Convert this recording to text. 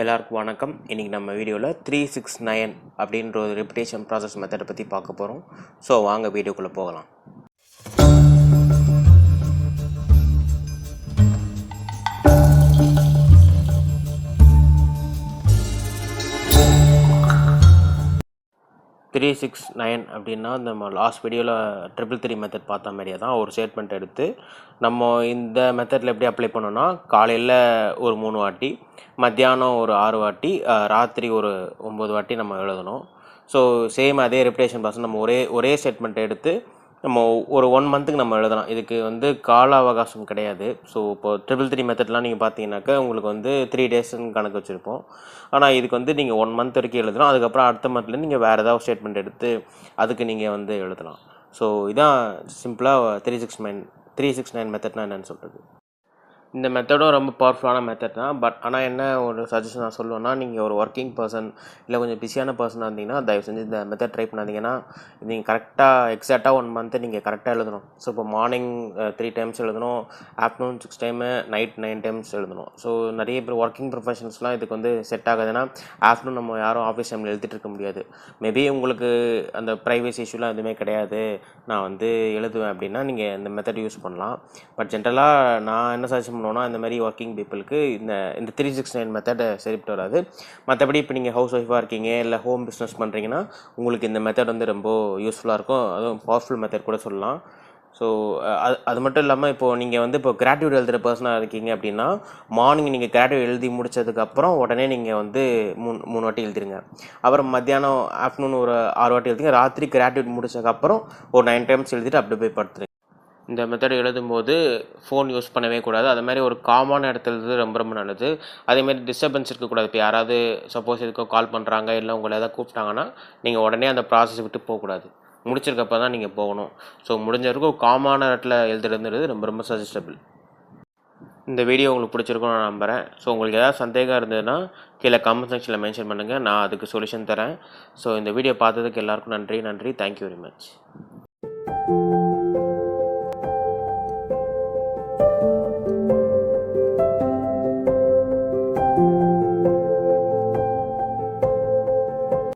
எல்லாருக்கும் வணக்கம். இன்றைக்கி நம்ம வீடியோவில் த்ரீ சிக்ஸ் நைன் அப்படின்ற ஒரு ரெப்புடேஷன் ப்ராசஸ் மெத்தடை பற்றி பார்க்க போகிறோம் ஸோ வாங்க வீடியோக்குள்ளே போகலாம். த்ரீ சிக்ஸ் நைன் அப்படின்னா நம்ம லாஸ்ட் வீடியோவில் ட்ரிபிள் த்ரீ மெத்தட் பார்த்த மாதிரியே தான் ஒரு ஸ்டேட்மெண்ட் எடுத்து நம்ம இந்த மெத்தடில் எப்படி அப்ளை பண்ணோன்னா காலையில் ஒரு மூணு வாட்டி மத்தியானம் ஒரு ஆறு வாட்டி ராத்திரி ஒரு ஒம்பது வாட்டி நம்ம எழுதணும். ஸோ சேம் அதே ரெப்டேஷன் பர்சன் நம்ம ஒரே ஒரே ஸ்டேட்மெண்ட் எடுத்து நம்ம ஒரு ஒன் மந்த்துக்கு நம்ம எழுதலாம். இதுக்கு வந்து கால அவகாசம் கிடையாது. ஸோ இப்போ ட்ரிபிள் த்ரீ மெத்தட்லாம் நீங்கள் பார்த்தீங்கன்னாக்கா உங்களுக்கு வந்து த்ரீ டேஸ்ன்னு கணக்கு வச்சுருப்போம். ஆனால் இதுக்கு வந்து நீங்கள் ஒன் மந்த் வரைக்கும் எழுதலாம். அதுக்கப்புறம் அடுத்த மந்த்லேருந்து நீங்கள் வேறு ஏதாவது ஸ்டேட்மெண்ட் எடுத்து அதுக்கு நீங்கள் வந்து எழுதலாம். ஸோ இதான் சிம்பிளாக three six nine three six nine மெத்தட்னா என்னென்னு சொல்கிறது இந்த மெத்தடும் ரொம்ப பவர்ஃபுல்லான மெத்தட் தான். பட் ஆனால் என்ன ஒரு சஜஷன் நான் சொல்லுவேன்னா நீங்கள் ஒரு ஒர்க்கிங் பர்சன் இல்லை கொஞ்சம் பிஸியான பர்சனாக இருந்தீங்கன்னா தயவு செஞ்சு இந்த மெத்தட் ட்ரை பண்ணாதீங்கன்னா நீங்கள் கரெக்டாக எக்ஸாக்டாக ஒன் மந்த்து நீங்கள் கரெக்டாக எழுதணும். ஸோ இப்போ மார்னிங் த்ரீ டைம்ஸ் எழுதணும் afternoon six time night nine times எழுதணும். ஸோ நிறைய பேர் ஒர்க்கிங் ப்ரொஃபஷன்ஸ்லாம் இதுக்கு வந்து செட் ஆகுதுன்னா ஆஃப்டர்நூன் நம்ம யாரும் ஆஃபீஸ் டைமில் எழுதிட்டு இருக்க முடியாது. மேபி உங்களுக்கு அந்த ப்ரைவசி இஷ்யூலாம் எதுவுமே கிடையாது. நான் வந்து எழுதுவேன் அப்படின்னா நீங்கள் இந்த மெத்தட் யூஸ் பண்ணலாம். பட் ஜென்ரலாக நான் என்ன சஜஷன் பண்ணோன்னா இந்த மாதிரி ஒர்க்கிங் பீப்புளுக்கு இந்த இந்த த்ரீ சிக்ஸ் நைன் மெத்தடை சரிப்பட்டு வராது. மற்றபடி இப்போ நீங்கள் ஹவுஸ் ஒய்ஃபாக இருக்கீங்க இல்லை ஹோம் பிஸ்னஸ் பண்ணுறீங்கன்னா உங்களுக்கு இந்த மெத்தட் வந்து ரொம்ப யூஸ்ஃபுல்லாக இருக்கும். அதுவும் பவர்ஃபுல் மெத்தட் கூட சொல்லலாம். ஸோ அது அது மட்டும் இல்லாமல் இப்போது நீங்கள் வந்து இப்போ கிராட்டிவிட் எழுதுகிற பர்சனாக இருக்கீங்க அப்படின்னா மார்னிங் நீங்கள் கிராட்டிவிட் எழுதி முடிச்சதுக்கப்புறம் உடனே நீங்கள் வந்து மூணு மூணு வாட்டி எழுதிருங்க. அப்புறம் மத்தியானம் ஆஃப்டர்நூன் ஒரு ஆறு வாட்டி எழுதிங்க. ராத்திரி கிராட்டிவிட் முடிச்சதுக்கப்புறம் ஒரு நைன் டைம்ஸ் எழுதிட்டு அப்படியே போய் படுத்துருங்க. இந்த மெத்தட் எழுதும்போது ஃபோன் யூஸ் பண்ணவே கூடாது. அது மாதிரி ஒரு காமான இடத்துல எழுதுறது ரொம்ப ரொம்ப நல்லது. அதேமாதிரி டிஸ்டர்பன்ஸ் இருக்கக்கூடாது இப்போ யாராவது சப்போஸ் எதுக்கோ கால் பண்ணுறாங்க இல்லை உங்களை எதாவது கூப்பிட்டாங்கன்னா நீங்கள் உடனே அந்த ப்ராசஸ் விட்டு போகக்கூடாது முடிச்சிருக்கப்ப தான் நீங்கள் போகணும். ஸோ முடிஞ்ச வரைக்கும் ஒரு காமான இடத்துல எழுதுறதுன்றது ரொம்ப ரொம்ப சஜஸ்டபிள் இந்த வீடியோ உங்களுக்கு பிடிச்சிருக்கும்னு நான் நம்புகிறேன் ஸோ உங்களுக்கு ஏதாவது சந்தேகம் இருந்ததுன்னா கீழே கமெண்ட் செக்ஷனில் மென்ஷன் பண்ணுங்கள் நான் அதுக்கு சொல்யூஷன் தரேன். ஸோ இந்த வீடியோ பார்த்ததுக்கு எல்லாருக்கும் நன்றி. நன்றி. Thank you very much